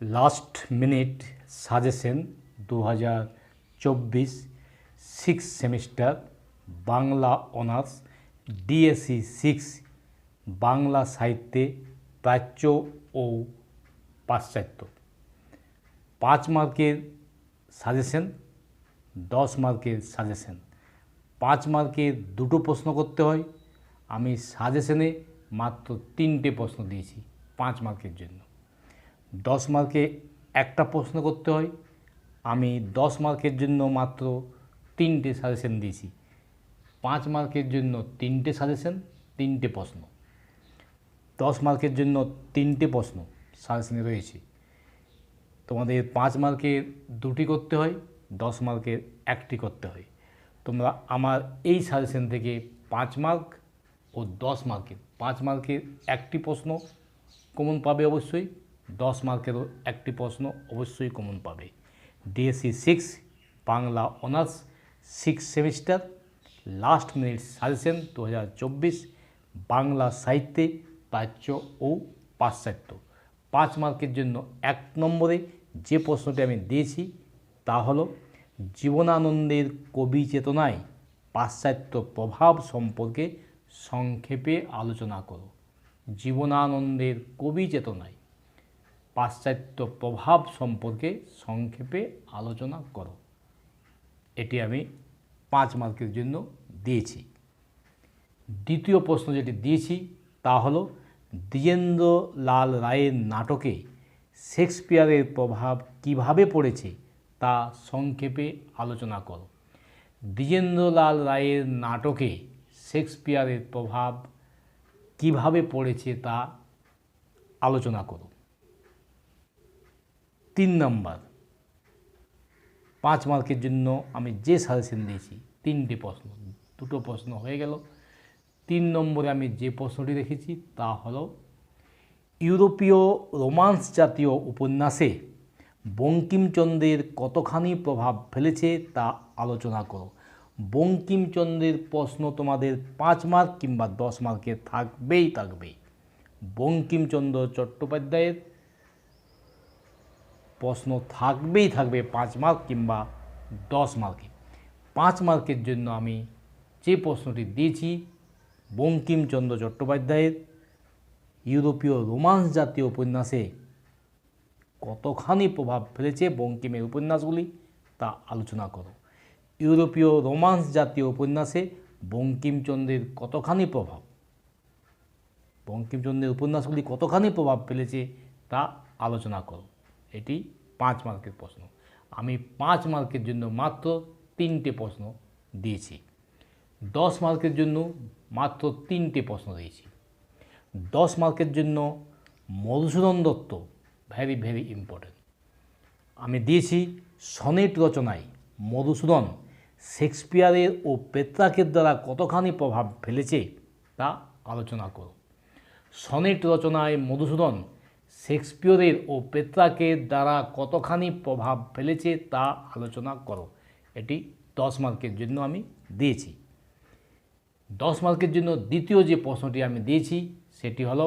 Last minute suggestion দু হাজার চব্বিশ six semester Bangla honours DSC six Bangla সাহিত্যে প্রাচ্য ও পাশ্চাত্য পাঁচ মার্কের সাজেশন দশ মার্কের সাজেশন পাঁচ মার্কের দুটো প্রশ্ন করতে হয়। আমি সাজেশনে মাত্র তিনটে প্রশ্ন দিয়েছি পাঁচ মার্কের জন্য। দশ মার্কে একটা প্রশ্ন করতে হয়। আমি দশ মার্কের জন্য মাত্র তিনটে সাজেশন দিয়েছি। পাঁচ মার্কের জন্য তিনটে সাজেশন তিনটে প্রশ্ন। দশ মার্কের জন্য তিনটে প্রশ্ন সাজেশনে রয়েছে। তোমাদের পাঁচ মার্কের দুটি করতে হয়, দশ মার্কের একটি করতে হয়। তোমরা আমার এই সাজেশন থেকে পাঁচ মার্ক ও দশ মার্কের, পাঁচ মার্কের একটি প্রশ্ন কমন পাবে অবশ্যই। দশ মার্কেরও একটি প্রশ্ন অবশ্যই কমন পাবে। DSC six Bangla honours six semester last minute suggestion দু হাজার চব্বিশ, বাংলা সাহিত্যে প্রাচ্য ও পাশ্চাত্য। পাঁচ মার্কের জন্য এক নম্বরে যে প্রশ্নটি আমি দিয়েছি, তা হলো, জীবনানন্দের কবি চেতনায় পাশ্চাত্য প্রভাব সম্পর্কে সংক্ষেপে আলোচনা করো। জীবনানন্দের কবি চেতনায় পাশ্চাত্য প্রভাব সম্পর্কে সংক্ষেপে আলোচনা করো। এটি আমি পাঁচ মার্কের জন্য দিয়েছি। দ্বিতীয় প্রশ্ন যেটি দিয়েছি তা হলো দ্বিজেন্দ্র লাল রায়ের নাটকে শেক্সপিয়ারের প্রভাব কীভাবে পড়েছে তা সংক্ষেপে আলোচনা করো। দ্বিজেন্দ্রলাল রায়ের নাটকে শেক্সপিয়ারের প্রভাব কীভাবে পড়েছে তা আলোচনা করো। তিন নম্বর। পাঁচ মার্কের জন্য আমি যে সাজেশন দিয়েছি, তিনটি প্রশ্ন, দুটো প্রশ্ন হয়ে গেল। তিন নম্বরে আমি যে প্রশ্নটি রেখেছি তা হলো, ইউরোপীয় রোমান্স জাতীয় উপন্যাসে বঙ্কিমচন্দ্রের কতখানি প্রভাব ফেলেছে তা আলোচনা করো। বঙ্কিমচন্দ্রের প্রশ্ন তোমাদের পাঁচ মার্ক কিংবা দশ মার্কে থাকবেই থাকবে বঙ্কিমচন্দ্র চট্টোপাধ্যায়ের প্রশ্ন থাকবেই থাকবে পাঁচ মার্ক কিংবা দশ মার্কে। পাঁচ মার্কের জন্য আমি যে প্রশ্নটি দিয়েছি, বঙ্কিমচন্দ্র চট্টোপাধ্যায়ের ইউরোপীয় রোমান্স জাতীয় উপন্যাসে কতখানি প্রভাব ফেলেছে বঙ্কিমের উপন্যাসগুলি, তা আলোচনা করো। ইউরোপীয় রোমান্স জাতীয় উপন্যাসে বঙ্কিমচন্দ্রের কতখানি প্রভাব? বঙ্কিমচন্দ্রের উপন্যাসগুলি কতখানি প্রভাব ফেলেছে, তা আলোচনা করো। এটি পাঁচ মার্কের প্রশ্ন। আমি পাঁচ মার্কের জন্য মাত্র তিনটে প্রশ্ন দিয়েছি। দশ মার্কের জন্য মাত্র তিনটে প্রশ্ন দিয়েছি। দশ মার্কের জন্য Madhusudan Dutta very very important আমি দিয়েছি সনেট রচনায় মধুসূদন শেক্সপিয়ারের ও পেত্রাকের দ্বারা কতখানি প্রভাব ফেলেছে তা আলোচনা করো। সনেট রচনায় মধুসূদন শেক্সপিয়রের ও পেত্রাকের দ্বারা কতখানি প্রভাব ফেলেছে তা আলোচনা করো। এটি দশ মার্কের জন্য আমি দিয়েছি। দশ মার্কের জন্য দ্বিতীয় যে প্রশ্নটি আমি দিয়েছি, সেটি হলো,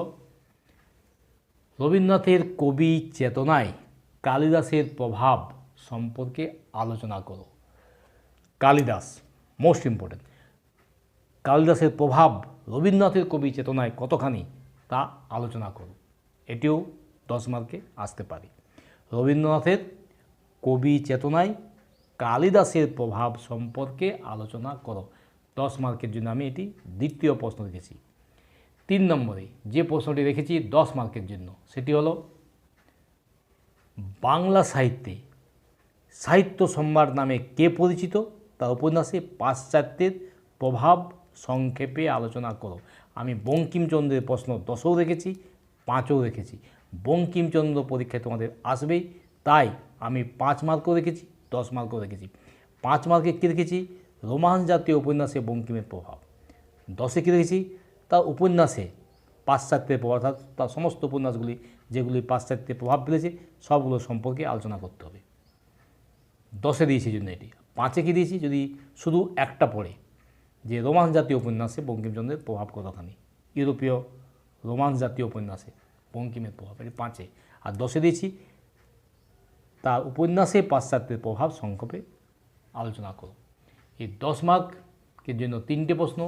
রবীন্দ্রনাথের কবি চেতনায় কালিদাসের প্রভাব সম্পর্কে আলোচনা করো। কালিদাস মোস্ট ইম্পর্টেন্ট কালিদাসের প্রভাব রবীন্দ্রনাথের কবি চেতনায় কতখানি তা আলোচনা করো। এটিও দশ মার্কে আসতে পারে। রবীন্দ্রনাথের কবি চেতনায় কালিদাসের প্রভাব সম্পর্কে আলোচনা করো। দশ মার্কের জন্য আমি এটি দ্বিতীয় প্রশ্ন রেখেছি। তিন নম্বরে যে প্রশ্নটি রেখেছি দশ মার্কের জন্য, সেটি হলো, বাংলা সাহিত্যে সাহিত্য সম্রাট নামে কে পরিচিত? তার উপন্যাসে পাশ্চাত্যের প্রভাব সংক্ষেপে আলোচনা করো। আমি বঙ্কিমচন্দ্রের প্রশ্ন দশও রেখেছি পাঁচও রেখেছি বঙ্কিমচন্দ্র পরীক্ষায় তোমাদের আসবেই, তাই আমি পাঁচ মার্কও রেখেছি দশ মার্কও রেখেছি পাঁচ মার্কে কী রেখেছি রোমান্স জাতীয় উপন্যাসে বঙ্কিমের প্রভাব। দশে কী রেখেছি তার উপন্যাসে পাশ্চাত্যের প্রভাব, অর্থাৎ তার সমস্ত উপন্যাসগুলি যেগুলি পাশ্চাত্যের প্রভাব ফেলেছে, সবগুলো সম্পর্কে আলোচনা করতে হবে। দশে দিয়েছি জন্য এটি। পাঁচে কী দিয়েছি? যদি শুধু একটা পড়ে, যে রোমান্স জাতীয় উপন্যাসে বঙ্কিমচন্দ্রের প্রভাব কতখানি? ইউরোপীয় রোমান্স জাতীয় উপন্যাসে, বঙ্কিমের প্রভাব, এটি পাঁচে। আর দশে দিয়েছি, তার উপন্যাসে পাশ্চাত্যের প্রভাব সংক্ষেপে আলোচনা করো। এই দশ মার্কের জন্য তিনটে প্রশ্ন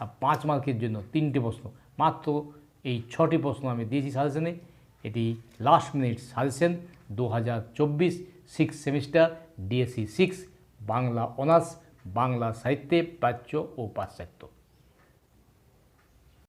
আর পাঁচ মার্কের জন্য তিনটে প্রশ্ন। মাত্র এই ছটি প্রশ্ন আমি দিয়েছি সাজেশনে। এটি লাস্ট মিনিট সাজেশন দু হাজার চব্বিশ six semester DSC six Bangla honours Bangla সাহিত্যে প্রাচ্য ও পাশ্চাত্য।